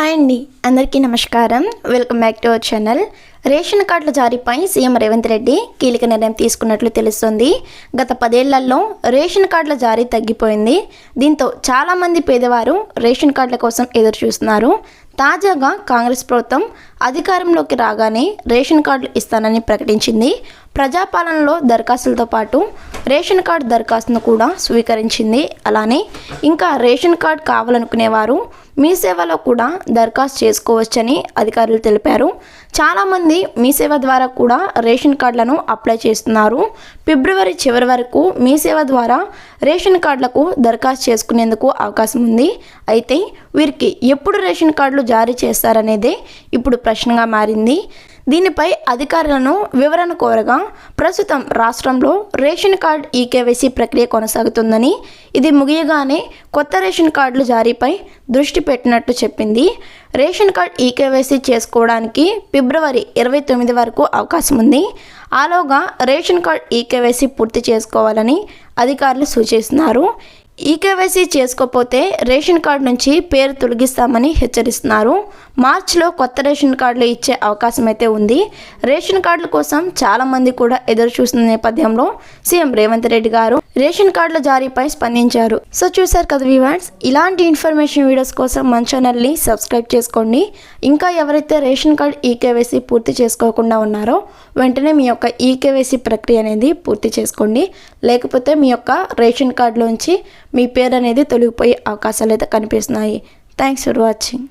Hi అండి. అందరికీ నమస్కారం. Welcome back to our channel ration కార్డుల జారీపై సీఎం రేవంత్ రెడ్డి కీలక నిర్ణయం తీసుకున్నట్లు తెలుస్తోంది. గత పదేళ్ళలో రేషన్ కార్డుల జారీ తగ్గిపోయింది. దీంతో చాలామంది పేదవారు రేషన్ కార్డుల కోసం ఎదురు చూస్తున్నారు. తాజాగా కాంగ్రెస్ ప్రభుత్వం అధికారంలోకి రాగానే రేషన్ కార్డులు ఇస్తానని ప్రకటించింది. ప్రజాపాలనలో దరఖాస్తులతో పాటు రేషన్ కార్డు దరఖాస్తును కూడా స్వీకరించింది. అలానే ఇంకా రేషన్ కార్డు కావాలనుకునేవారు మీ సేవలో కూడా దరఖాస్తు చేసుకోవచ్చని అధికారులు తెలిపారు. చాలామంది మీ సేవ ద్వారా కూడా రేషన్ కార్డులను అప్లై చేస్తున్నారు. ఫిబ్రవరి చివరి వరకు మీ సేవ ద్వారా రేషన్ కార్డులకు దరఖాస్తు చేసుకునేందుకు అవకాశం ఉంది. అయితే వీరికి ఎప్పుడు రేషన్ కార్డులు జారీ చేస్తారనేదే ఇప్పుడు ప్రశ్నగా మారింది. దీనిపై అధికారులను వివరణ కోరగా ప్రస్తుతం రాష్ట్రంలో రేషన్ కార్డ్ ఈకేవైసీ ప్రక్రియ కొనసాగుతుందని ఇది ముగియగానే కొత్త రేషన్ కార్డుల జారీపై దృష్టి పెట్టినట్టు చెప్పింది. రేషన్ కార్డ్ ఈకేవైసీ చేసుకోవడానికి ఫిబ్రవరి ఇరవై తొమ్మిది వరకు అవకాశం ఉంది. ఆలోగా రేషన్ కార్డ్ ఈకేవైసీ పూర్తి చేసుకోవాలని అధికారులు సూచిస్తున్నారు. ఈకేవైసీ చేసుకోకపోతే రేషన్ కార్డు నుంచి పేరు తొలగిస్తామని హెచ్చరిస్తున్నారు. మార్చిలో కొత్త రేషన్ కార్డులు ఇచ్చే అవకాశం అయితే ఉంది. రేషన్ కార్డుల కోసం చాలామంది కూడా ఎదురు చూస్తున్న నేపథ్యంలో సీఎం రేవంత్ రెడ్డి గారు రేషన్ కార్డుల జారీపై స్పందించారు. సో చూసారు కదా వివాన్స్ ఇలాంటి ఇన్ఫర్మేషన్ వీడియోస్ కోసం మన ఛానల్ని సబ్స్క్రైబ్ చేసుకోండి. ఇంకా ఎవరైతే రేషన్ కార్డ్ ఈకేవైసీ పూర్తి చేసుకోకుండా ఉన్నారో వెంటనే మీ యొక్క ఈకేవైసీ ప్రక్రియ అనేది పూర్తి చేసుకోండి. లేకపోతే మీ యొక్క రేషన్ కార్డులోంచి మీ పేరు అనేది తొలగిపోయే అవకాశాలు అయితే కనిపిస్తున్నాయి. Thanks for watching